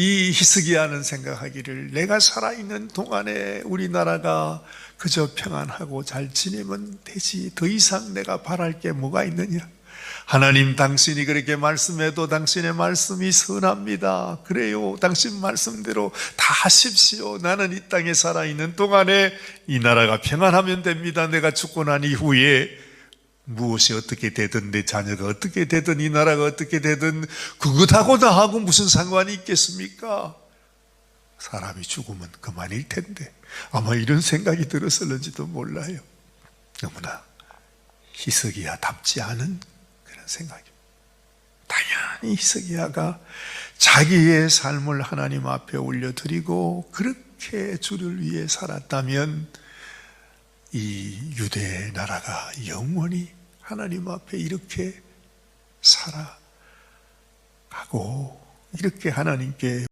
이 히스기야는 생각하기를 내가 살아있는 동안에 우리나라가 그저 평안하고 잘 지내면 되지. 더 이상 내가 바랄 게 뭐가 있느냐? 하나님 당신이 그렇게 말씀해도 당신의 말씀이 선합니다. 그래요. 당신 말씀대로 다 하십시오. 나는 이 땅에 살아있는 동안에 이 나라가 평안하면 됩니다. 내가 죽고 난 이후에 무엇이 어떻게 되든 내 자녀가 어떻게 되든 이 나라가 어떻게 되든 그것하고 나하고 무슨 상관이 있겠습니까? 사람이 죽으면 그만일 텐데 아마 이런 생각이 들었을는지도 몰라요. 너무나 희석이야답지 않은 그런 생각입니다. 당연히 희석이야가 자기의 삶을 하나님 앞에 올려드리고 그렇게 주를 위해 살았다면 이 유대 나라가 영원히 하나님 앞에 이렇게 살아가고 이렇게 하나님께